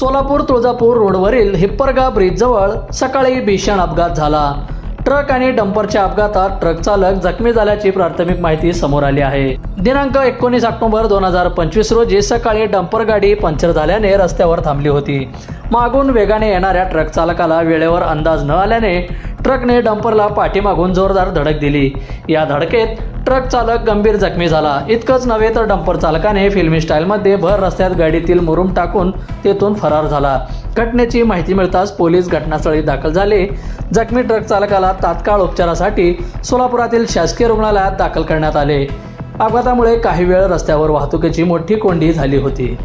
सोलापूर तुळजापूर रोडवरील हिप्परगा ब्रिजजवळ सकाळी भीषण अपघात झाला. ट्रक आणि डंपरच्या अपघातात ट्रक चालक जखमी झाल्याची प्राथमिक माहिती समोर आली आहे. दिनांक एकोणीस ऑक्टोबर दोन हजार पंचवीस रोजी सकाळी डंपर गाडी पंक्चर झाल्याने रस्त्यावर थांबली होती. मागून वेगाने येणाऱ्या ट्रक चालकाला वेळेवर अंदाज न आल्याने ट्रकने डंपरला पाठीमागून जोरदार धडक दिली. या धडकेत ट्रक चालक गंभीर जखमी झाला. इतकंच नव्हे तर डंपर चालकाने फिल्मी स्टाईलमध्ये भर रस्त्यात गाडीतील मुरुम टाकून तेथून फरार झाला. घटनेची माहिती मिळताच पोलीस घटनास्थळी दाखल झाले. जखमी ट्रक चालकाला तात्काळ उपचारासाठी सोलापुरातील शासकीय रुग्णालयात दाखल करण्यात आले. अपघातामुळे काही वेळ रस्त्यावर वाहतुकीची मोठी कोंडी झाली होती.